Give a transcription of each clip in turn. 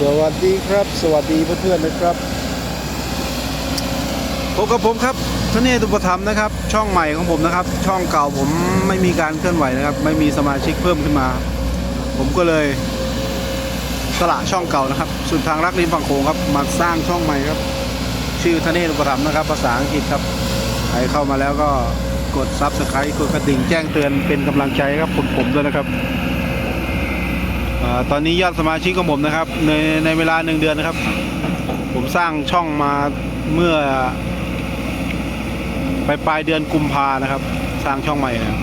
สวัสดีครับ สวัสดีเพื่อนๆนะครับพบกับผมครับทเนศอุปถัมนะครับ ช่องใหม่ของผมนะครับ ช่องเก่าผมไม่มีการเคลื่อนไหวนะครับ ไม่มีสมาชิกเพิ่มขึ้นมา ผมก็เลยสละช่องเก่านะครับ สุดทางรักริมฝั่งโขงครับ มาสร้างช่องใหม่ครับ ชื่อทเนศอุปถัมนะครับ ภาษาอังกฤษครับใครเข้ามาแล้วก็กดซับสไครต์กดกระดิ่งแจ้งเตือนเป็นกำลังใจครับผมผมด้วยนะครับ ตอนนี้ยอดสมาชิกของผมนะครับ ในในเวลาหนึ่งเดือนนะครับ ผมสร้างช่องมาเมื่อปลายปลายเดือนกุมภานะครับ สร้างช่องใหม่นะครับ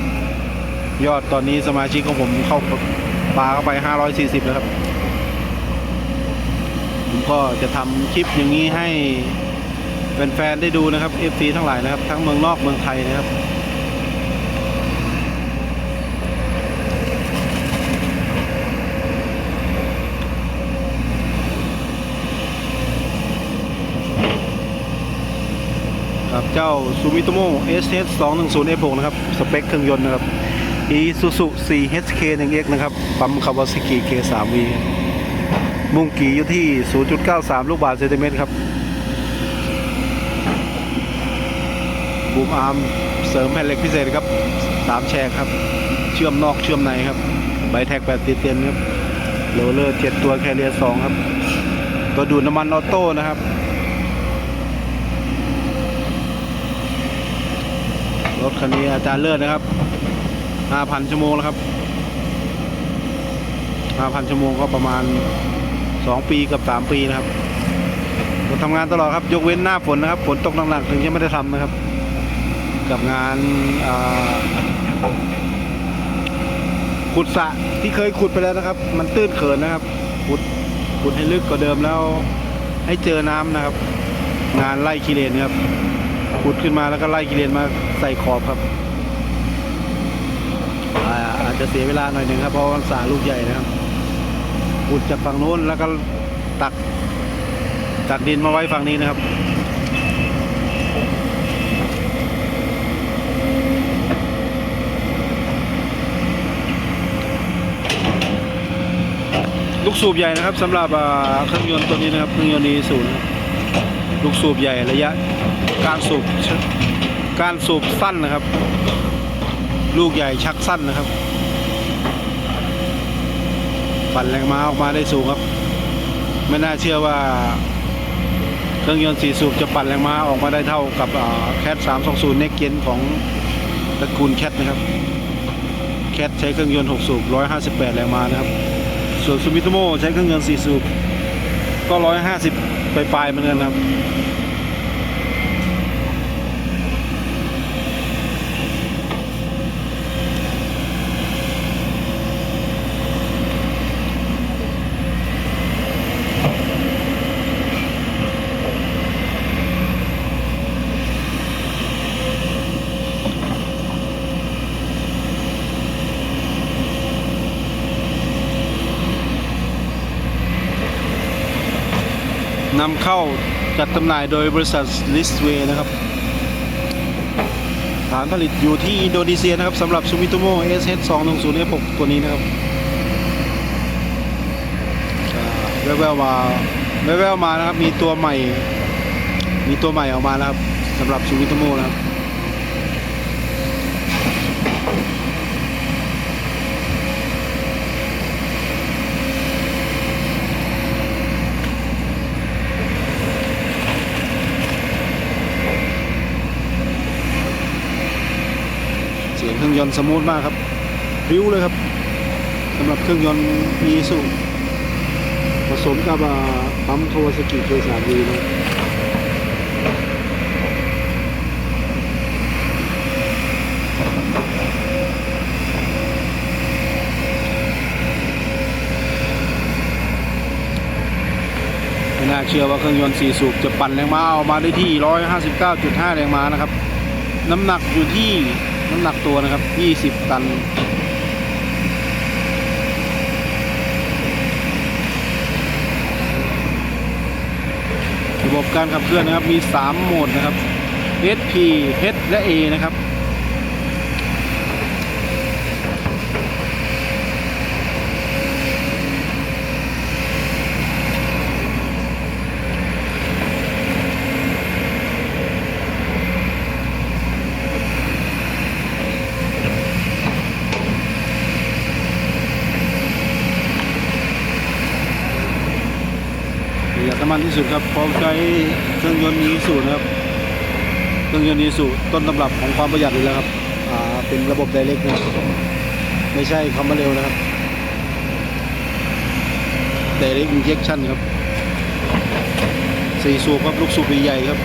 ยอดตอนนี้สมาชิกของผมเข้าปลาเข้าไป 540 แล้วครับ ผมก็จะทำคลิปอย่างนี้ให้แฟนๆได้ดูนะครับ FC ทั้งหลายนะครับ ทั้งเมืองนอกเมืองไทยนะครับ ครับเจ้า Sumitomo SS 2 1 0 F6 นะครับ สเปคเครื่องยนต์นะครับ Isuzu 4 HK 1X นะครับ ปั๊ม Kawasaki K3V มุ่งกี่อยู่ที่ 0.93 ลูกบาศก์เซนติเมตรครับ บูมอาร์มเสริมแผ่นเหล็กพิเศษครับ 3 แฉกครับ เชื่อมนอกเชื่อมในครับ ใบแท็กแบบติดเต็มครับ โรลเลอร์ 7 ตัวแคเรียร์2ครับ ตัวดูดน้ำมันออโต้นะครับ รถคันนี้อาจารย์เลิศนะครับ 5,000 ชั่วโมงแล้วครับ 5,000 ชั่วโมงก็ประมาณ 2 ปีกับ 3 ปีนะครับผมทำงานตลอดครับ ยกเว้นหน้าฝนนะครับ ฝนตกหนักๆถึงจะไม่ได้ทำนะครับ กับงานขุดสระที่เคยขุดไปแล้วนะครับ มันตื้นเขินนะครับ ขุดขุดให้ลึกกว่าเดิมแล้ว ให้เจอน้ำนะครับ งานไล่คีเลนครับ ขุดขึ้นมาแล้วก็ไล่กิเลนมาใส่ขอบครับอาอาจจะเสียเวลาหน่อยหนึ่งครับเพราะว่าสาลูกใหญ่นะครับขุดจากฝั่งโน้นแล้วก็ตักตักดินมาไว้ฝั่งนี้นะครับลูกสูบใหญ่นะครับสำหรับเครื่องยนต์ตัวนี้นะครับเครื่องยนต์นี้ศูนย์ลูกสูบใหญ่ระยะ การสูบการสูบสั้นนะครับ ลูกใหญ่ชักสั้นนะครับ ปั่นแรงม้าออกมาได้สูงครับ ไม่น่าเชื่อว่า เครื่องยนต์สีสูบจะปั่นแรงม้าออกมาได้เท่ากับแคท320 Next Gen ของตระกูลแคทนะครับ แคทใช้เครื่องยนต์ 6 สูบ 158 แรงม้านะครับ ส่วนซูมิโตโมใช้เครื่องยนต์ 4 สูบ ก็ 150 ปลายๆเหมือนกันครับ นำเข้าจัดจำหน่ายโดยบริษัทลิสเวนะครับ ฐานผลิตอยู่ที่อินโดนีเซียนะครับสำหรับ Sumitomo SH 2 1 0 F6 ตัวนี้นะครับแววๆมาแววๆมานะครับ มีตัวใหม่ มีตัวใหม่ออกมาแล้วครับสำหรับซูบิโตโมนะครับงย นต์สมูทมากครับริ้วเลยครับสำหรับเครื่องยนต์มีสูผสมกับปั๊มโทสกิเคสามดีนะน่าเชื่อว่าเครื่องยนต์สี่สูบจะปั่นแรงม้าออกมาได้ที่ 159.5 แรงม้านะครับ น้ำหนักอยู่ที่ น้ำหนักตัวนะครับ 20 ตัน ระบบการขับเคลื่อนนะครับ มี 3 โหมดนะครับ SP H และ A นะครับ ก มันที่สุดครับพร้อมใช้เครื่องยนต์อีสูนะครับเครื่องยนต์อีสูต้นตำรับของความประหยัดอยู่แล้วครับอ่าเป็นระบบไดเรกนะครับไม่ใช่คำว่าเร็วนะครับไดเรกอินเจคชั่นครับสี่สูบครับลูกสูบใหญ่ครับ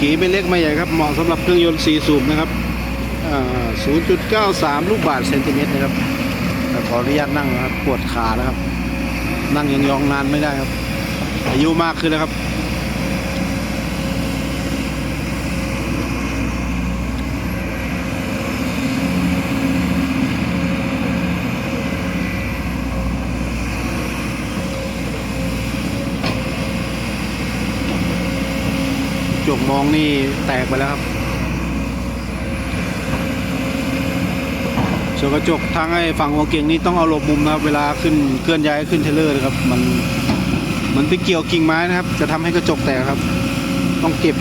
กีไม่เล็กไม่ใหญ่ครับ เหมาะสำหรับเครื่องยนต์4สูบนะครับ 0.93 ลูกบาทเซนติเมตรนะครับแต่ขออนุญาตนั่งนะครับปวดขานะครับ นั่งยังยองๆนานไม่ได้ครับ อายุมากขึ้นแล้วครับ จกมองนี่แตกไปแล้วครับส่วนกระจกทางไอ้ฝั่งหัวเก่งนี่ต้องเอาหลบมุมนะครับ เวลาขึ้นเคลื่อนย้ายขึ้นเทเลอร์นะครับ มันมันไปเกี่ยวกิ่งไม้นะครับ จะทำให้กระจกแตกครับ ต้องเก็บ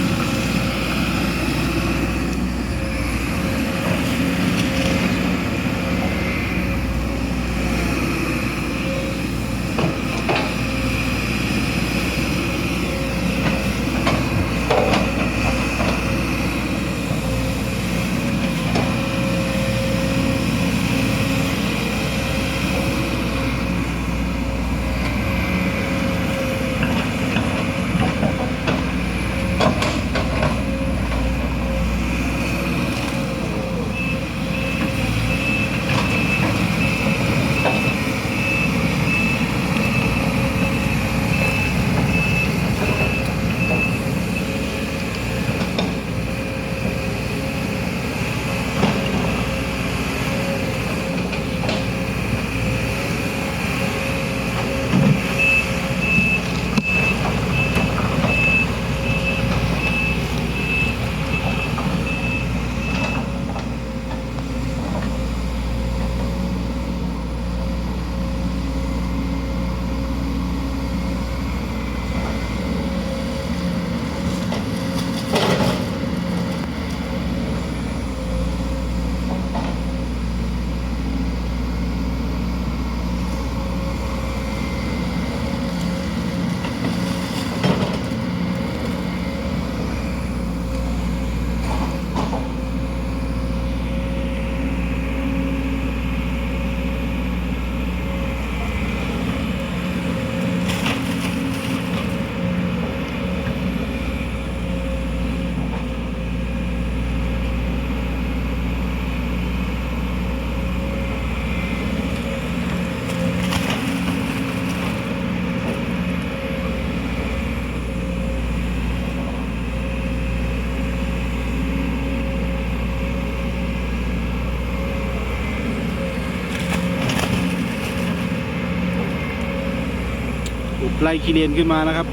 ไล่คีเลนขึ้นมานะครับ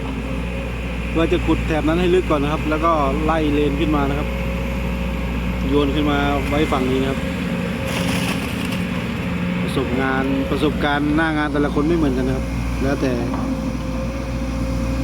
ว่าจะขุดแถบนั้นให้ลึกก่อนนะครับ แล้วก็ไล่เลนขึ้นมานะครับ โยนขึ้นมาไว้ฝั่งนี้นะครับ ประสบงานประสบการณ์หน้างานแต่ละคนไม่เหมือนกันนะครับ แล้วแต่